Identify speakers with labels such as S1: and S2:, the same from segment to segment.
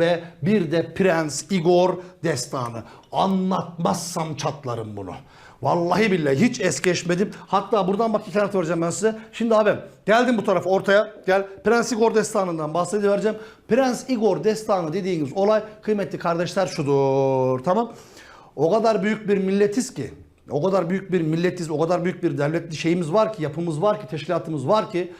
S1: ve bir de Prens Igor destanı. Anlatmazsam çatlarım bunu. Vallahi billahi hiç es geçmedim. Hatta buradan bak internet vereceğim ben size. Şimdi abim geldim bu tarafa ortaya. Gel Prens Igor destanından bahsedivereceğim. Prens Igor destanı dediğiniz olay kıymetli kardeşler şudur. Tamam. O kadar büyük bir milletiz ki o kadar büyük bir milletiz, o kadar büyük bir devletli şeyimiz var ki, yapımız var ki, teşkilatımız var ki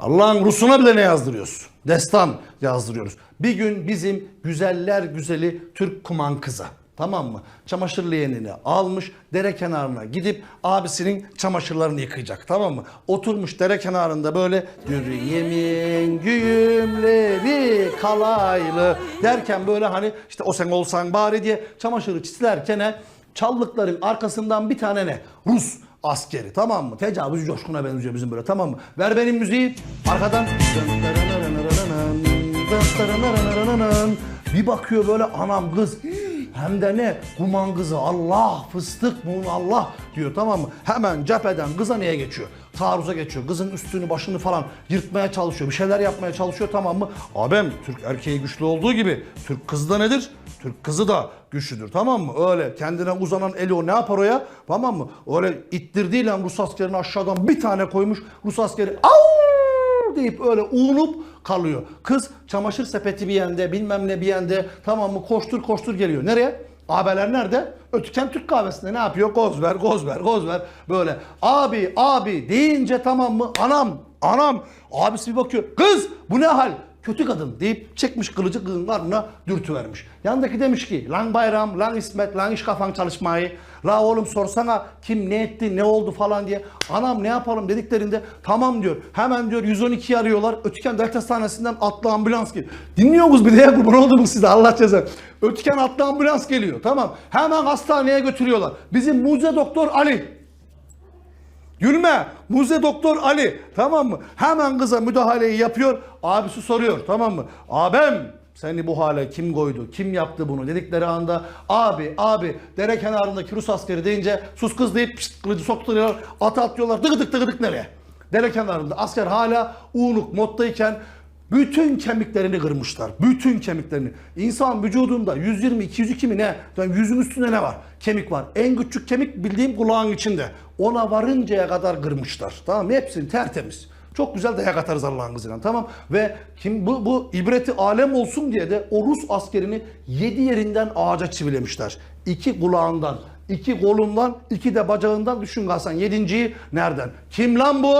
S1: Allah'ın Rus'una bile ne yazdırıyoruz? Destan yazdırıyoruz. Bir gün bizim güzeller güzeli Türk kuman kızı tamam mı? Çamaşır leğenini almış dere kenarına gidip abisinin çamaşırlarını yıkayacak tamam mı? Oturmuş dere kenarında böyle Dürüyemin güğümleri kalaylı derken böyle hani işte o sen olsan bari diye çamaşırı çitilerken çallıkların arkasından bir tane ne? Rus askeri tamam mı? Tecavüz coşkuna benziyor bizim böyle tamam mı? Ver benim müziği arkadan bir bakıyor böyle anam kız hem de ne kuman kızı Allah fıstık mun Allah diyor tamam mı? Hemen cepheden kıza neye geçiyor? Taarruza geçiyor. Kızın üstünü başını falan yırtmaya çalışıyor. Bir şeyler yapmaya çalışıyor tamam mı? Abim Türk erkeği güçlü olduğu gibi Türk kızı da nedir? Türk kızı da güçlüdür tamam mı? Öyle kendine uzanan eli o ne yapar o ya? Tamam mı? Öyle ittirdiğiyle Rus askerini aşağıdan bir tane koymuş. Rus askeri au deyip öyle uğunup kalıyor. Kız çamaşır sepeti bir yende bilmem ne bir yende tamam mı koştur koştur geliyor. Nereye? Abiler nerede? Ötüken Türk kahvesinde ne yapıyor? Goz ver, goz. Böyle abi, abi deyince tamam mı? Anam, anam. Abisi bir bakıyor. Kız bu ne hal? Kötü kadın deyip çekmiş kılıcı kızın karnına dürtü vermiş. Yandaki demiş ki lan bayram, lan İsmet, lan iş kafan çalışmayı. La oğlum sorsana kim ne etti, ne oldu falan diye. Anam ne yapalım dediklerinde tamam diyor. Hemen diyor 112'yi arıyorlar. Ötüken devlet hastanesinden atlı ambulans geliyor. Dinliyor musunuz bir de ya kurban oldu mu size Allah ceza. Ötüken atlı ambulans geliyor tamam. Hemen hastaneye götürüyorlar. Bizim mucize doktor Ali. Gülme. Muze Doktor Ali. Tamam mı? Hemen kıza müdahaleyi yapıyor. Abisi soruyor. Tamam mı? Abim seni bu hale kim koydu? Kim yaptı bunu? Dedikleri anda abi abi dere kenarındaki Rus askeri deyince sus kız deyip pişt, kılıcı sokturuyorlar. Ata atlıyorlar. Dıgıdık dıgıdık nereye? Dere kenarında asker hala uğunluk moddayken bütün kemiklerini kırmışlar. Bütün kemiklerini. İnsan vücudunda 120, 202 mi ne? Yani yüzün üstünde ne var? Kemik var. En küçük kemik bildiğim kulağın içinde. Ona varıncaya kadar kırmışlar. Tamam mı? Hepsini tertemiz. Çok güzel dayak atarız Allah'ın izniyle. Tamam. Ve kim bu, bu ibreti alem olsun diye de o Rus askerini yedi yerinden ağaca çivilemişler. İki kulağından, iki kolundan, iki de bacağından düşün Hasan. Yedinciyi nereden? Kim lan bu?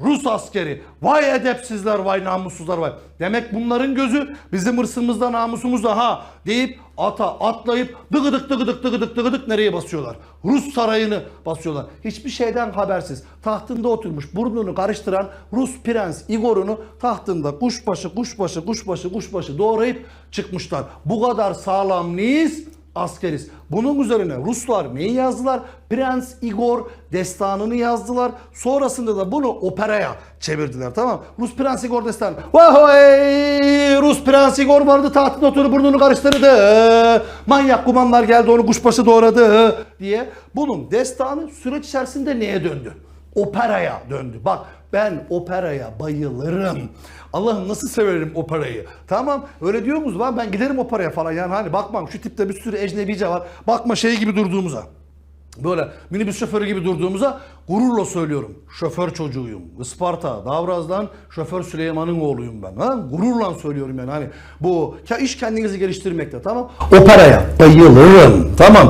S1: Rus askeri. Vay edepsizler, vay namussuzlar vay. Demek bunların gözü bizim hırsımızda, namusumuzda ha deyip ata atlayıp dıgıdık dıgıdık dıgıdık dıgıdık nereye basıyorlar? Rus sarayını basıyorlar. Hiçbir şeyden habersiz. Tahtında oturmuş burnunu karıştıran Rus prens Igor'unu tahtında kuşbaşı kuşbaşı kuşbaşı kuşbaşı doğrayıp çıkmışlar. Bu kadar sağlam neyiz? Askeriz. Bunun üzerine Ruslar neyi yazdılar? Prens Igor destanını yazdılar. Sonrasında da bunu operaya çevirdiler tamam? Rus Prens Igor destanı. Vay Rus Prens Igor vardı tahtta oturup burnunu karıştırdı. Manyak kumanlar geldi onu kuşbaşı doğradı diye. Bunun destanı süreç içerisinde neye döndü? Operaya döndü. Bak ben operaya bayılırım. Allah'ım nasıl severim operayı. Tamam öyle diyor musunuz? Ben giderim operaya falan yani hani bakmam şu tipte bir sürü ecnebice var. Bakma şey gibi durduğumuza. Böyle minibüs şoförü gibi durduğumuza gururla söylüyorum. Şoför çocuğuyum. Isparta, Davraz'dan şoför Süleyman'ın oğluyum ben. Ha? Gururla söylüyorum yani hani bu ya iş kendinizi geliştirmekte tamam. Operaya bayılırım. Tamam.